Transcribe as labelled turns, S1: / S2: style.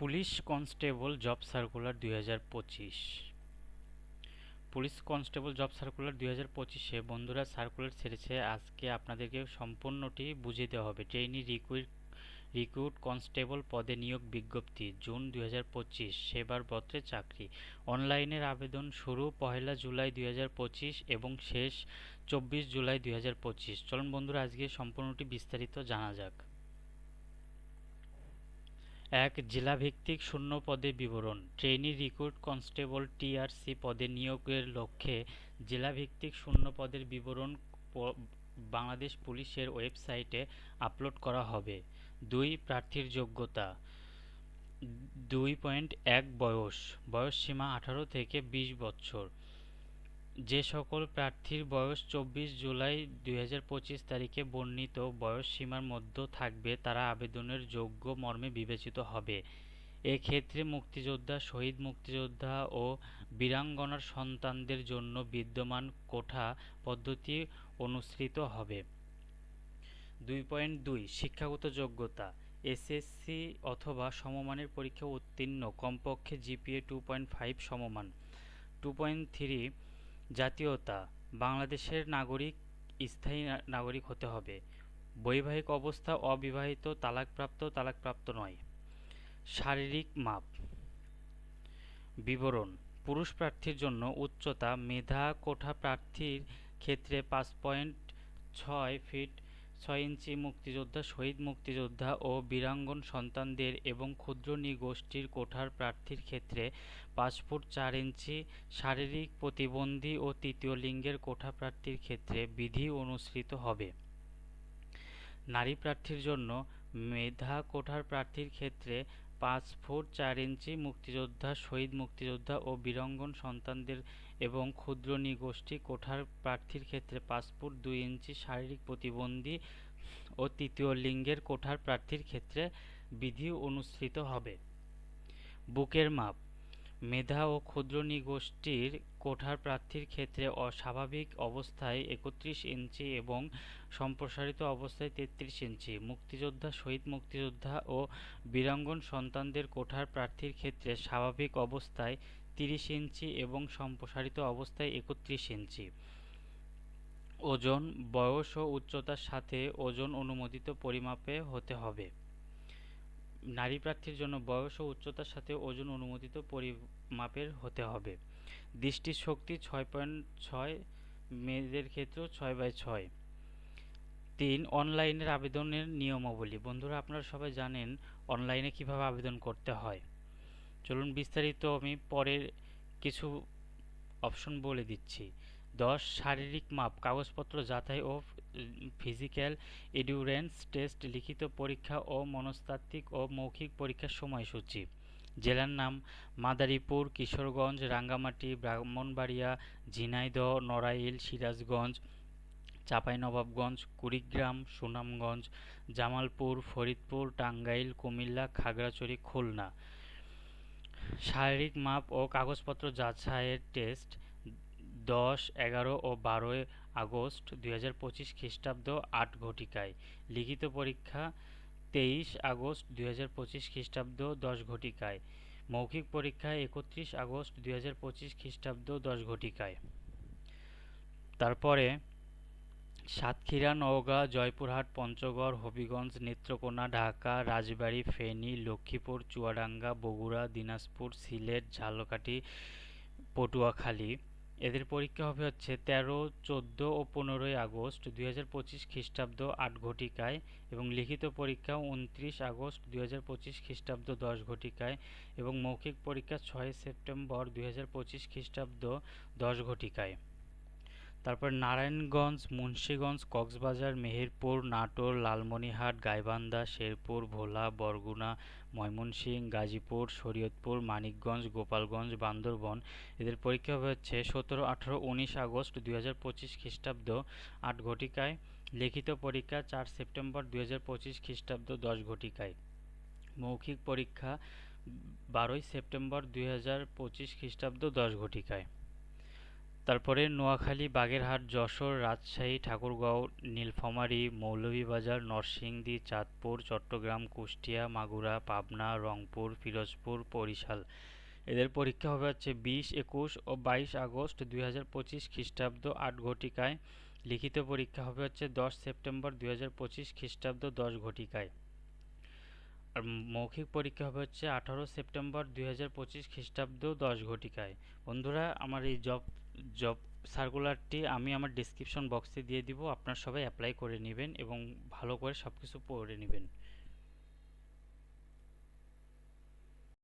S1: Police constable job circular দুই হাজার পঁচিশ। পুলিশ কনস্টেবল জব সার্কুলার দুই হাজার পঁচিশে বন্ধুরা সার্কুলার ছেড়েছে। আজকে আপনাদেরকে সম্পূর্ণটি বুঝিয়ে দেওয়া হবে। ট্রেনি রিক্রুইট রিক্রুট কনস্টেবল পদে নিয়োগ বিজ্ঞপ্তি, জুন দুই হাজার পঁচিশ, সেবার পত্রে চাকরি। অনলাইনের আবেদন শুরু পহেলা জুলাই দুই হাজার পঁচিশ এবং শেষ চব্বিশ জুলাই দুই হাজার পঁচিশ। চলুন বন্ধুরা, আজকে সম্পূর্ণটি বিস্তারিত জানা যাক। এক জেলাভিত্তিক শূন্য পদে বিবরণ। ট্রেনি রিক্রুট কনস্টেবল টিআরসি পদে নিয়োগের লক্ষ্যে জেলাভিত্তিক শূন্য পদের বিবরণ বাংলাদেশ পুলিশের ওয়েবসাইটে আপলোড করা হবে। দুই প্রার্থীর যোগ্যতা। দুই পয়েন্ট এক বয়স। বয়স সীমা আঠারো থেকে বিশ বছর। যে সকল প্রার্থীর বয়স চব্বিশ জুলাই দুই হাজার পঁচিশ তারিখে বর্ণিত বয়স সীমার মধ্যে থাকবে, তারা আবেদনের যোগ্য মর্মে বিবেচিত হবে। এক্ষেত্রে মুক্তিযোদ্ধা, শহীদ মুক্তিযোদ্ধা ও বীরাঙ্গনার সন্তানদের জন্য বিদ্যমান কোঠা পদ্ধতি অনুসৃত হবে। দুই পয়েন্ট দুই, শিক্ষাগত যোগ্যতা, এসএসসি অথবা সমমানের পরীক্ষা উত্তীর্ণ, কমপক্ষে জিপিএ টু পয়েন্ট ফাইভ সমমান। টু পয়েন্ট থ্রি জাতীয়তা, বাংলাদেশের নাগরিক, স্থায়ী নাগরিক হতে হবে। বৈবাহিক অবস্থা অবিবাহিত, তালাকপ্রাপ্ত তালাকপ্রাপ্ত নয়। শারীরিক মাপ। বিবরণ। পুরুষ প্রার্থীর জন্য উচ্চতা, মেধা, কোঠা প্রার্থীর ক্ষেত্রে পাঁচ পয়েন্ট ছয় ফিট ছয় ইঞ্চি মুক্তিযোদ্ধা, শহীদ মুক্তিযোদ্ধা ও বীরাঙ্গন সন্তানদের এবং ক্ষুদ্র নিগোষ্ঠীর কোঠার প্রার্থীর ক্ষেত্রে পাঁচ ফুট চার ইঞ্চি শারীরিক প্রতিবন্ধী ও তৃতীয় লিঙ্গের কোঠা প্রার্থীর ক্ষেত্রে বিধি অনুসৃত হবে। নারী প্রার্থীর জন্য মেধা কোঠার প্রার্থীর ক্ষেত্রে পাঁচ ফুট চার ইঞ্চি মুক্তিযোদ্ধা, শহীদ মুক্তিযোদ্ধা ও বীরঙ্গন সন্তানদের এবং ক্ষুদ্র নিগোষ্ঠী কোঠার প্রার্থীর ক্ষেত্রে পাঁচ ফুট দুই ইঞ্চি শারীরিক প্রতিবন্ধী ও তৃতীয় লিঙ্গের কোঠার প্রার্থীর ক্ষেত্রে বিধি অনুসৃত হবে। বুকের মাপ মেধা ও ক্ষুদ্র নিগোষ্ঠীর কোঠার প্রার্থীর ক্ষেত্রে অস্বাভাবিক অবস্থায় একত্রিশ ইঞ্চি এবং সম্প্রসারিত অবস্থায় তেত্রিশ ইঞ্চি। মুক্তিযোদ্ধা, শহীদ মুক্তিযোদ্ধা ও বীরাঙ্গন সন্তানদের কোঠার প্রার্থীর ক্ষেত্রে স্বাভাবিক অবস্থায় তিরিশ ইঞ্চি এবং সম্প্রসারিত অবস্থায় একত্রিশ ইঞ্চি। ওজন, বয়স ও উচ্চতার সাথে ওজন অনুমোদিত পরিমাপে হতে হবে। নারী প্রার্থীর জন্য বয়স ও উচ্চতার সাথে ওজন অনুমোদিত পরিমাপের হতে হবে। দৃষ্টিশক্তি ছয় পয়েন্ট ছয়, মেয়েদের ক্ষেত্রেও ছয় বাই ছয়। তিন, অনলাইনের আবেদনের নিয়মাবলী। বন্ধুরা, আপনারা সবাই জানেন অনলাইনে কীভাবে আবেদন করতে হয়। চলুন বিস্তারিত আমি পরের কিছু অপশন বলে দিচ্ছি। দশ, শারীরিক মাপ, কাগজপত্র যাচাই ও ফিজিক্যাল এডিউরেন্স টেস্ট, লিখিত পরীক্ষা ও মনস্তাত্ত্বিক ও মৌখিক পরীক্ষার সময়সূচি। জেলার নাম মাদারীপুর, কিশোরগঞ্জ, রাঙ্গামাটি, ব্রাহ্মণবাড়িয়া, ঝিনাইদহ, নড়াইল, সিরাজগঞ্জ, চাঁপাইনবাবগঞ্জ, কুড়িগ্রাম, সুনামগঞ্জ, জামালপুর, ফরিদপুর, টাঙ্গাইল, কুমিল্লা, খাগড়াছড়ি, খুলনা। শারীরিক মাপ ও কাগজপত্র যাচাইয়ের টেস্ট দশ, এগারো ও বারোই আগস্ট দুই হাজার পঁচিশ খ্রিস্টাব্দ আট ঘটিকায়। লিখিত পরীক্ষা তেইশ আগস্ট দুই হাজার পঁচিশ খ্রিস্টাব্দ দশ ঘটিকায়। মৌখিক পরীক্ষা একত্রিশ আগস্ট দুই হাজার পঁচিশ খ্রিস্টাব্দ দশ ঘটিকায়। তারপরে সাতক্ষীরা, নওগাঁ, জয়পুরহাট, পঞ্চগড়, হবিগঞ্জ, নেত্রকোনা, ঢাকা, রাজবাড়ী, ফেনী, লক্ষ্মীপুর, চুয়াডাঙ্গা, বগুড়া, দিনাজপুর, সিলেট, ঝালকাঠি, পটুয়াখালী এদের পরীক্ষা হবে হচ্ছে তেরো, চোদ্দ ও পনেরোই আগস্ট দুই হাজার পঁচিশ খ্রিস্টাব্দ আট ঘটিকায় এবং লিখিত পরীক্ষা উনত্রিশ আগস্ট দুই হাজার পঁচিশ খ্রিস্টাব্দ দশ ঘটিকায় এবং মৌখিক পরীক্ষা ছয় সেপ্টেম্বর দুই হাজার পঁচিশ খ্রিস্টাব্দ দশ ঘটিকায়। তারপর নারায়ণগঞ্জ, মুন্সীগঞ্জ, কক্সবাজার, মেহেরপুর, নাটোর, লালমনিরহাট, গাইবান্ধা, শেরপুর, ভোলা, বরগুনা, ময়মনসিংহ, গাজীপুর, শরীয়তপুর, মানিকগঞ্জ, গোপালগঞ্জ, বান্দরবন। এদের পরীক্ষা হবে হচ্ছে সতেরো, আঠারো, উনিশ আগস্ট দুই হাজার পঁচিশ খ্রিস্টাব্দ আট ঘটিকায়। লিখিত পরীক্ষা চার সেপ্টেম্বর দুই হাজার পঁচিশ খ্রিস্টাব্দ দশ ঘটিকায়। মৌখিক পরীক্ষা বারোই সেপ্টেম্বর দুই হাজার পঁচিশ খ্রিস্টাব্দ দশ ঘটিকায়। তারপরে নোয়াখালী, বাগেরহাট, যশোর, রাজশাহী, ঠাকুরগাঁও, নীলফামারী, মৌলভীবাজার, নরসিংদী, চাঁদপুর, চট্টগ্রাম, কুষ্টিয়া, মাগুরা, পাবনা, রংপুর পিরোজপুর বরিশাল। এদের পরীক্ষা হবে হচ্ছে বিশ, একুশ ও বাইশ আগস্ট দুই হাজার পঁচিশ খ্রিস্টাব্দ আট ঘটিকায়। লিখিত পরীক্ষা হবে হচ্ছে দশ সেপ্টেম্বর দুই হাজার পঁচিশ খ্রিস্টাব্দ দশ ঘটিকায়। আর মৌখিক পরীক্ষা হবে হচ্ছে আঠারো সেপ্টেম্বর দুই হাজার পঁচিশ খ্রিস্টাব্দ দশ ঘটিকায়। বন্ধুরা, আমার এই জব জব সার্কুলারটি আমি আমার ডিসক্রিপশন বক্সে দিয়ে দিব। আপনার সবাই অ্যাপ্লাই করে নেবেন এবং ভালো করে সব কিছু পড়ে নেবেন।